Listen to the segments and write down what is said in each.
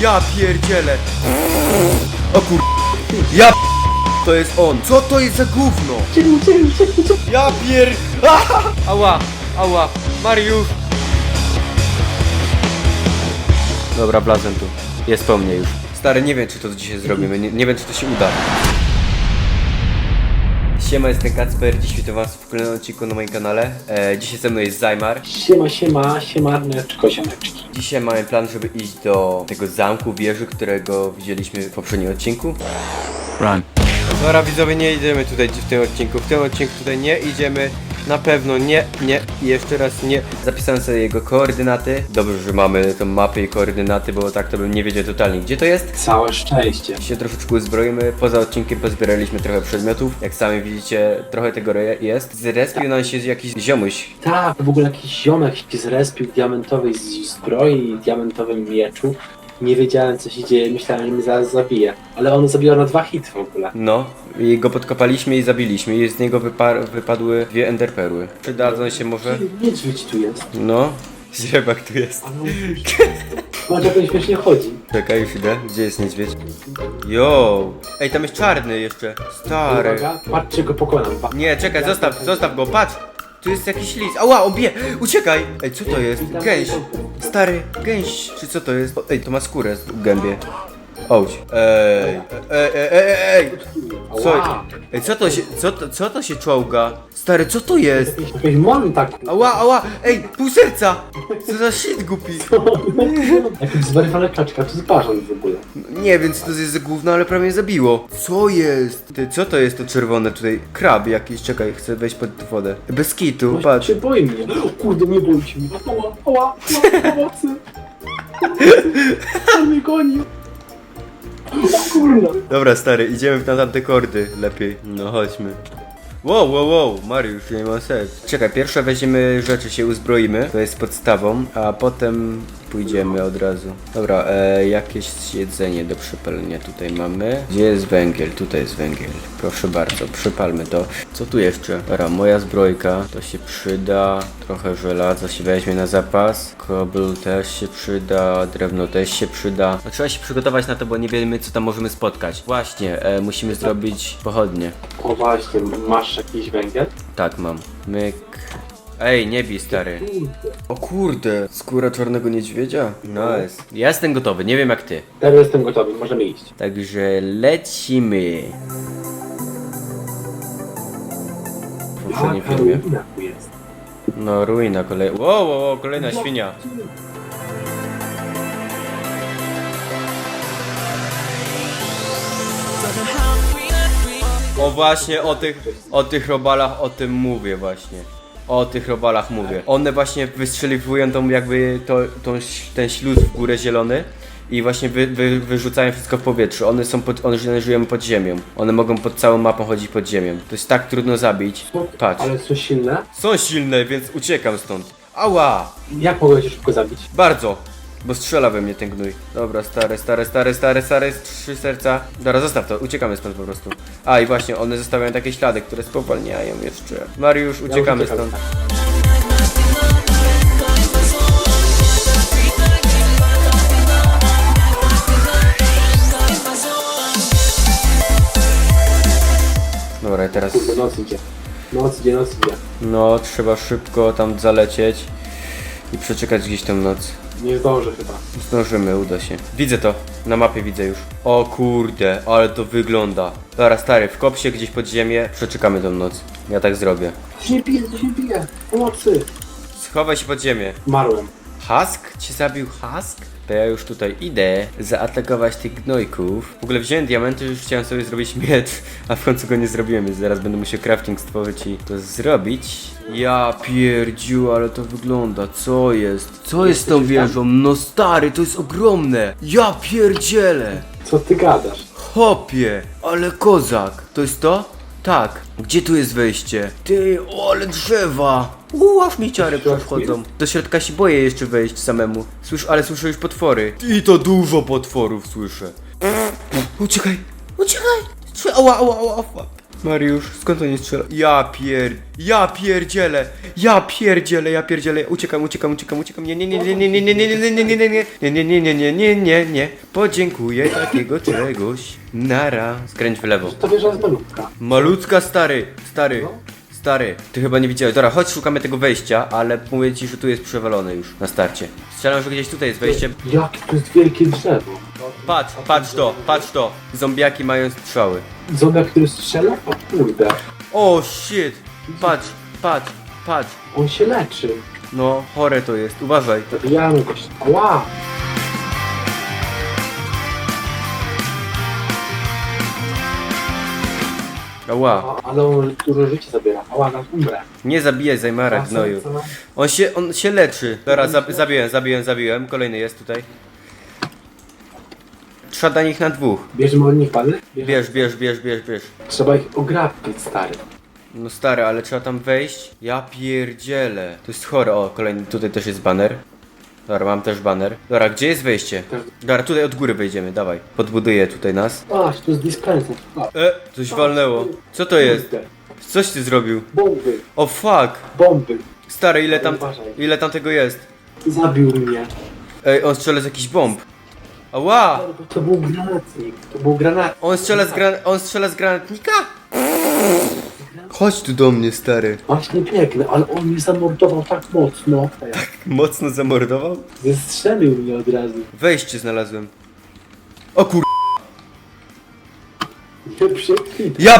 Ja pierdzielę. O kur... Ja To jest on. Co to jest za gówno? Ja pier... Ała, ała. Mariusz. Dobra, wlazłem tu. Jest po mnie już. Stary, nie wiem czy to dzisiaj zrobimy. Nie, nie wiem czy to się uda. Siema, jestem Kacper, dziś witam was w kolejnym odcinku na moim kanale. E, dzisiaj ze mną jest Zajmar. Siema, siema, siemarneczko, ziomeczki. Dzisiaj mamy plan, żeby iść do tego zamku, wieży, którego widzieliśmy w poprzednim odcinku. Run. Dobra widzowie, nie idziemy tutaj w tym odcinku. W tym odcinku tutaj nie idziemy. Na pewno nie, nie jeszcze raz nie. Zapisałem sobie jego koordynaty. Dobrze, że mamy tą mapę i koordynaty, bo tak to bym nie wiedział totalnie gdzie to jest. Całe szczęście. się troszeczkę uzbroimy. Poza odcinkiem pozbieraliśmy trochę przedmiotów. Jak sami widzicie, trochę tego re- jest. Zrespił nam się jakiś ziomuś. Tak, w ogóle jakiś ziomek się zrespił diamentowej z- zbroi i diamentowym mieczu. Nie wiedziałem co się dzieje, myślałem, że mnie zaraz zabije. Ale on zabiła na dwa hity w ogóle. No, i go podkopaliśmy i zabiliśmy. I z niego wypar- wypadły dwie enderperły. Przydadzą się może? Niedźwiedź tu jest. No, źrebak tu jest. Ale on... Patrz jak on śmiesznie chodzi. Czekaj, już idę. Gdzie jest niedźwiedź? Jo! Ej, tam jest czarny jeszcze. Stary. Uwaga, patrzcie go pokonam. Pa- Nie, czekaj, zostaw, zostaw go, patrz! Tu jest jakiś lis. Ała, obie! Uciekaj! Ej, co to jest? Gęś! Stary, gęś! Czy co to jest? Ej, to ma skórę w gębie. Ołć. Ej, ej, ej, ej, ej! Co? Ej, co to się, co to, co to się czołga? Stary, co to jest? Jakiś, jakiś montak. Ała, ała! Ej, pół serca! Co za shit głupi? Jakiś zwariowana kaczka, to jest bażant w ogóle. Nie wiem co to jest za gówno, ale prawie mnie zabiło. Co jest? Ty, co to jest to czerwone tutaj? Krab jakiś, czekaj, chcę wejść pod wodę. Bez kitu, On patrz. się boi mnie. O kurde, nie bójcie mnie. Ała, ała, ała, pomocy. On mnie goni. Dobra, stary, idziemy na tamte kordy lepiej. No chodźmy. Wow, wow, wow, Mariusz, nie ma serc. Czekaj, pierwsze weźmiemy rzeczy, się uzbroimy, to jest podstawą, a potem pójdziemy od razu. Dobra, e, jakieś jedzenie do przypalenia tutaj mamy. Gdzie jest węgiel? Tutaj jest węgiel. Proszę bardzo, przypalmy to. Co tu jeszcze? Dobra, moja zbrojka, to się przyda. Trochę żelaza się weźmie na zapas. Kobl też się przyda, drewno też się przyda. No, trzeba się przygotować na to, bo nie wiemy co tam możemy spotkać. Właśnie, e, musimy zrobić pochodnie. O właśnie, masz jakiś węgiel? Tak, mam. Myk. Ej, nie bij, stary. O kurde, skóra czarnego niedźwiedzia? Nice. Ja jestem gotowy, nie wiem jak ty. Teraz jestem gotowy, możemy iść. Także lecimy. W poprzednim filmie. Karolina tu jest. No, ruina kolej. Wow, wow, wow, kolejna świnia. O właśnie, o tych, o tych robalach, o tym mówię właśnie. O tych robalach mówię. One właśnie wystrzeliwują tą jakby to, tą, ten śluz w górę zielony i właśnie wy, wy, wyrzucają wszystko w powietrze. One są pod, one żyją pod ziemią. One mogą pod całą mapą chodzić pod ziemią. To jest tak trudno zabić. Patrz. Ale są silne? Są silne, więc uciekam stąd. Ała! Jak mogę cię szybko zabić? Bardzo! Bo strzela we mnie ten gnój. Dobra, stare, stare, stare, stare, stare, trzy serca. Dobra, zostaw to, uciekamy stąd po prostu. A i właśnie, one zostawiają takie ślady, które spowalniają jeszcze. Mariusz, uciekamy uciekam. stąd. Dobra, teraz... Kurde, noc idzie. Noc idzie, noc idzie. No, trzeba szybko tam zalecieć i przeczekać gdzieś tą noc. Nie zdążę chyba. Zdążymy, uda się. Widzę to, na mapie widzę już. O kurde, ale to wygląda. Dobra, stary, wkop się gdzieś pod ziemię, przeczekamy tą noc. Ja tak zrobię. To się bije, to się bije. Pomocy. Schowaj się pod ziemię. Marłem. Husk? Cię zabił Husk? To ja już tutaj idę zaatakować tych gnojków. W ogóle wziąłem diamenty, już chciałem sobie zrobić miecz, a w końcu go nie zrobiłem, więc zaraz będę musiał crafting stworzyć i to zrobić. Ja pierdziu, ale to wygląda, co jest? Co jest z tą wieżą? No stary, to jest ogromne! Ja pierdzielę! Co ty gadasz? Hopie, ale kozak. To jest to? Tak. Gdzie tu jest wejście? Ty, o, ale drzewa. Uław mi ciary przechodzą. Do środka się boję jeszcze wejść samemu. Słysz, ale słyszę już potwory. I to dużo potworów słyszę. Uciekaj, uciekaj. Trzy- Ała, ała, ała, fuck. Mariusz, skąd on nie strzela? Ja pier... Ja pierdzielę! Ja pierdzielę, ja pierdzielę! Uciekam, uciekam, uciekam, uciekam. Nie, nie, nie, nie, nie, nie, nie, nie, nie, nie, nie, nie, nie, nie, nie, nie, nie, nie, nie, nie. Podziękuję takiego czegoś. Nara. Skręć w lewo. To wieża jest malutka. Malutka stary, stary, stary. Ty chyba nie widziałeś. Dobra, chodź szukamy tego wejścia, ale mówię ci, że tu jest przewalone już na starcie. Strzelam, że gdzieś tutaj jest wejście. Jakie to jest wielkie drzewo. Patrz, patrz to, patrz to. Zombiaki mają strzały. Zombie, który strzela? O kurde. O shit! Patrz, patrz, patrz. On się leczy. No, chore to jest, uważaj. Zabijamy go. Ła! Ała. A- Ale on dużo życia zabiera. Ała, na umrę. Nie zabijaj Zajmara, gnoju. On się, on się leczy. Dobra, zab zabiłem, zabiłem, zabiłem. Kolejny jest tutaj. Trzeba dać ich na dwóch. Bierzemy od nich pany? Bierz, bierz, bierz, bierz, bierz. Trzeba ich ograbić, stary. No stary, ale trzeba tam wejść. Ja pierdzielę. To jest chore. O, kolejny, tutaj też jest baner. Dobra, mam też baner. Dobra, gdzie jest wejście? Dobra, tutaj od góry wejdziemy, dawaj. Podbuduję tutaj nas. Aż, to jest dispenser. A, E, coś walnęło. Co to jest? kurde. Coś ty zrobił? Bomby, O fuck! bomby. Stary, ile tam, ile tam tego jest? Zabił mnie. Ej, on strzela z jakichś bomb. Ała! To był granatnik. To był granat. On strzela z, gran on strzela z granatnika? Chodź tu do mnie, stary. Właśnie biegnę, ale on mnie zamordował tak mocno. Mocno zamordował? Zestrzelił mnie od razu. Wejście znalazłem. O kur... Nie przekwit. Ja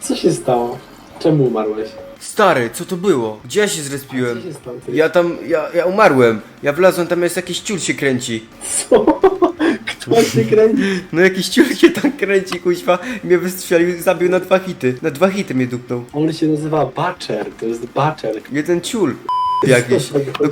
Co się stało? Czemu umarłeś? Stary, co to było? Gdzie ja się Co zrespiłem? się stało? Ty? Ja tam, ja, ja umarłem. Ja wlazłem, tam jest jakiś ciul się kręci. Co? Się kręci? No jakiś ciul się tam kręci, kuźwa. Mnie wystrzelił, zabił na dwa hity. Na dwa hity mnie dupnął. On się nazywa Butcher. To jest Butcher. Jeden ciul. Jakiś. No,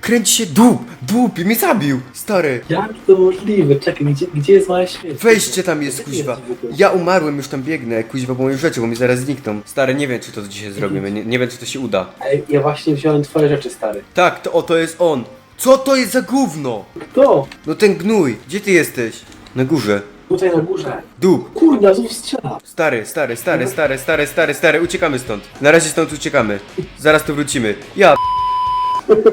kręci się dup, dup i mnie zabił. Stary. Jak to możliwe? Czekaj, gdzie, gdzie jest moja śmierć? Wejście tam jest, kuźwa. Ja umarłem, już tam biegnę, kuźwa, bo moje rzeczy, bo mi zaraz znikną. Stary, nie wiem, czy to dzisiaj zrobimy, nie, nie wiem, czy to się uda. Ej, ja właśnie wziąłem twoje rzeczy, stary. Tak, to oto jest on. Co to jest za gówno? Kto? No ten gnój, gdzie ty jesteś? Na górze. Tutaj na górze. Dup. Kurna, znów strzela. Stary, stary, stary, stary, stary, stary, stary, uciekamy stąd. Na razie stąd uciekamy. Zaraz tu wrócimy. Ja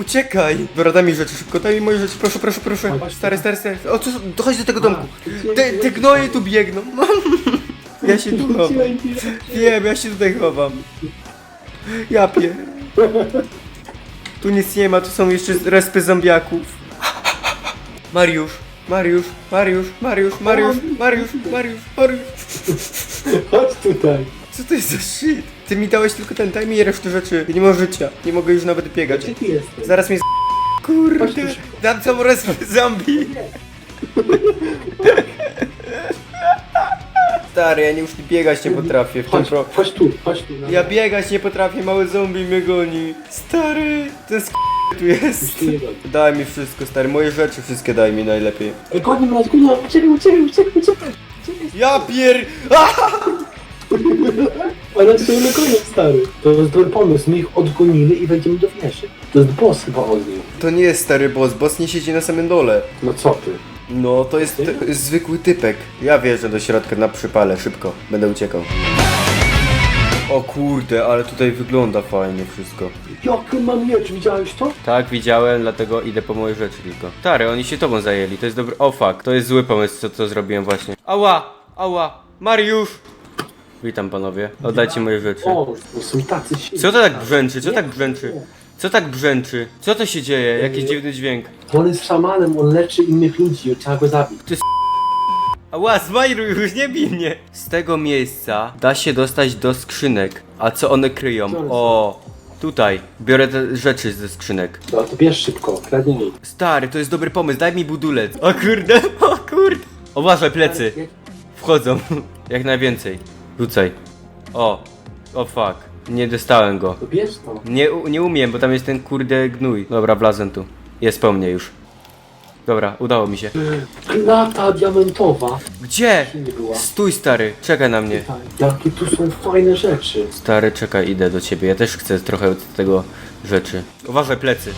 Uciekaj! Dobra, mi rzeczy szybko, daj mi moje rzeczy, proszę, proszę, proszę. Stary, stary, stary. O, co, dochodź do tego domku. Te, te gnoje tu biegną. Ja się tu chowam. Wiem, ja się tutaj chowam. Ja pier... Tu nic nie ma, tu są jeszcze respy zombiaków. Mariusz, Mariusz, Mariusz, Mariusz, Mariusz, Mariusz, Mariusz, Mariusz. Chodź tutaj. Co to jest za shit? Ty mi dałeś tylko ten, daj mi resztę rzeczy. Ja nie mam życia, nie mogę już nawet biegać. Gdzie ty jesteś? Zaraz mnie z... Kurde, dam całą respę zombie. Stary, ja nie już biegać nie potrafię w tym Chodź, pro... chodź tu, chodź tu. Ja biegać nie potrafię, mały zombie mnie goni. Stary, ten sk... tu jest. Tu nie goni. Daj mi wszystko, stary, moje rzeczy wszystkie daj mi najlepiej. Ej, Goni nas, goni uciekaj, uciekaj, uciekaj, uciekaj. Ja pier... A! Ale to nie koniec, stary. To jest dobry pomysł, my ich odgonimy i wejdziemy do wieży. To jest boss chyba od nich. To nie jest stary boss, boss nie siedzi na samym dole. No co ty? No, to jest, to jest zwykły typek. Ja wjeżdżę do środka na przypale, szybko. Będę uciekał. O kurde, ale tutaj wygląda fajnie wszystko. Jaki mam miecz, widziałeś to? Tak, widziałem, dlatego idę po moje rzeczy tylko. Stary, oni się tobą zajęli, to jest dobry... O fuck, to jest zły pomysł, co to zrobiłem właśnie. Ała, ała, Mariusz! Witam panowie, oddajcie moje rzeczy. O, to są tacy silni. Co to tak brzęczy, co tak brzęczy? Co tak brzęczy? Co to się dzieje? Jakiś dziwny dźwięk. On jest szamanem, on leczy innych ludzi, trzeba go zabić. Ała, Smajru, już nie bij mnie! Z tego miejsca da się dostać do skrzynek. A co one kryją? Co one są? O, tutaj. Biorę te rzeczy ze skrzynek. No to bierz szybko, kradnij. Stary, to jest dobry pomysł, daj mi budulec. O kurde, o kurde. Uważaj, plecy. Wchodzą. Jak najwięcej. Rzucaj. O, o fuck. Nie dostałem go. To bierz to. Nie, nie umiem, bo tam jest ten kurde gnój. Dobra, wlazłem tu. Jest po mnie już. Dobra, udało mi się. Klata diamentowa. Gdzie? Stój stary, czekaj na mnie. Jakie tu są fajne rzeczy. Stary, czekaj, idę do ciebie. Ja też chcę trochę od tego rzeczy. Uważaj plecy.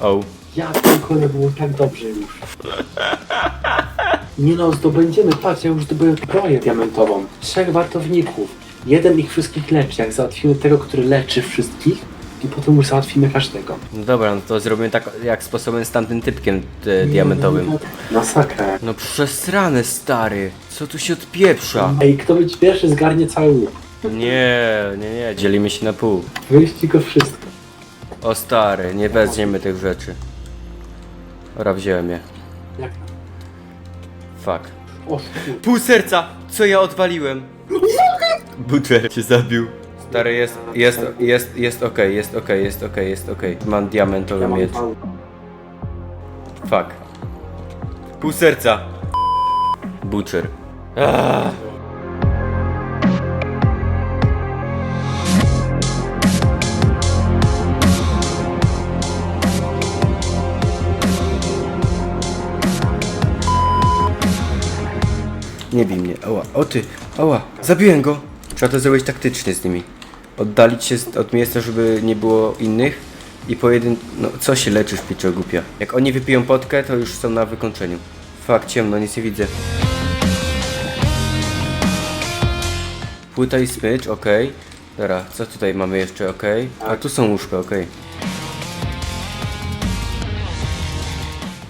O. Ja tylko było tak dobrze już. Nie no, zdobędziemy, patrz, ja już zdobyłem zbroję diamentową. Trzech wartowników. Jeden ich wszystkich leczy. Jak załatwimy tego, który leczy wszystkich, i potem już załatwimy każdego. No dobra, no to zrobimy tak jak sposobem z tamtym typkiem e, diamentowym. Masakra. No przesrane stary, co tu się odpieprza? Ej, kto być pierwszy zgarnie cały łuk. Nie, nie, nie, dzielimy się na pół. Wyjść go wszystko. O stary, nie weźmiemy tych rzeczy. Ora, wziąłem je. Jak? Fuck. O, Pół serca! Co ja odwaliłem? Butcher cię zabił. Stary, jest, jest, jest, jest okej, jest okej, jest okej, jest okej. Mam diamentowy ja mam miecz. Fuck. Pół serca. Butcher. Ah. Nie bij mnie, ała, o ty, ała, zabiłem go. Trzeba to zrobić taktycznie z nimi. Oddalić się od miejsca, żeby nie było innych i pojedyn... No, co się leczysz, pieczo głupia? Jak oni wypiją potkę, to już są na wykończeniu. Fakt, ciemno, nic nie widzę. Płyta i smycz, okej. Dobra, co tutaj mamy jeszcze, okej? A tu są łóżka, okej.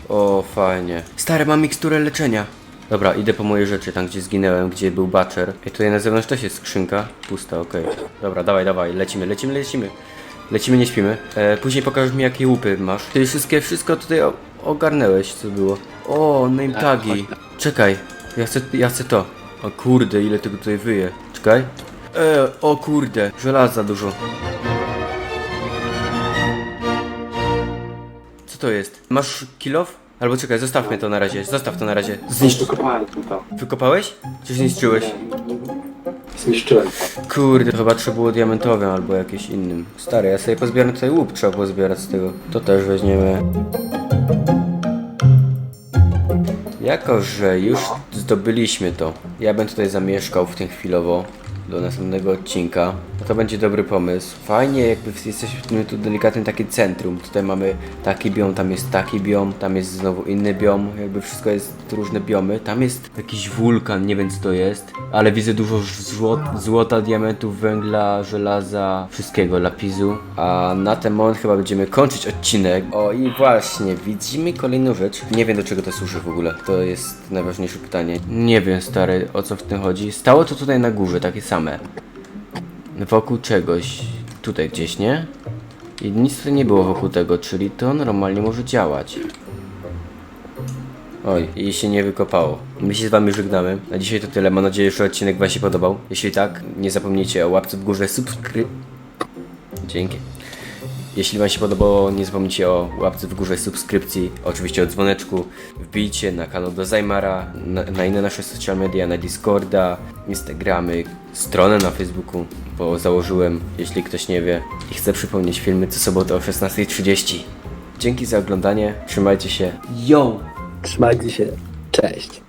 O, fajnie. Stary, mam miksturę leczenia. Dobra, idę po moje rzeczy, tam gdzie zginęłem, gdzie był Butcher. I tutaj na zewnątrz też jest skrzynka. Pusta, okej. Dobra, dawaj, dawaj, lecimy, lecimy, lecimy. Lecimy, nie śpimy. E, później pokażesz mi jakie łupy masz. Ty wszystkie, wszystko tutaj ogarnęłeś, co było. O, name tagi. Czekaj, ja chcę, ja chcę to. O kurde, ile tego tutaj wyje. Czekaj. E, o kurde, żelaza dużo. Co to jest? Masz kilof? Albo czekaj, zostawmy to na razie, zostaw to na razie. Zniszcz... Wykopałem to. Wykopałeś? Czy zniszczyłeś? Zniszczyłem. Kurde, to chyba trzeba było diamentowym albo jakimś innym. Stary, ja sobie pozbieram tutaj łup, trzeba było zbierać z tego. To też weźmiemy. Jako, że już zdobyliśmy to, ja bym tutaj zamieszkał w tym chwilowo do następnego odcinka, to będzie dobry pomysł. Fajnie, jakby jesteśmy tu delikatnym takie centrum. Tutaj mamy taki biom, tam jest taki biom, tam jest znowu inny biom, jakby wszystko jest różne biomy. Tam jest jakiś wulkan, nie wiem co to jest, ale widzę dużo złot, złota, diamentów, węgla, żelaza, wszystkiego, lapisu. A na ten moment chyba będziemy kończyć odcinek. O i właśnie, widzimy kolejną rzecz. Nie wiem do czego to służy w ogóle. To jest najważniejsze pytanie. Nie wiem stary, o co w tym chodzi. Stało to tutaj na górze, takie same. Wokół czegoś. Tutaj gdzieś, nie? I nic tutaj nie było wokół tego, czyli to normalnie może działać. Oj, i się nie wykopało. My się z wami żegnamy. Na dzisiaj to tyle. Mam nadzieję, że odcinek wam się podobał. Jeśli tak, nie zapomnijcie o łapce w górze, subskry... Dzięki. Jeśli Wam się podobało, nie zapomnijcie o łapce w górze, subskrypcji, oczywiście o dzwoneczku. Wbijcie na kanał do Zajmara, na, na inne nasze social media, na Discorda, Instagramy, stronę na Facebooku, bo założyłem, jeśli ktoś nie wie. I chcę przypomnieć filmy co sobotę o 16.30. Dzięki za oglądanie, trzymajcie się. Yo! Trzymajcie się. Cześć.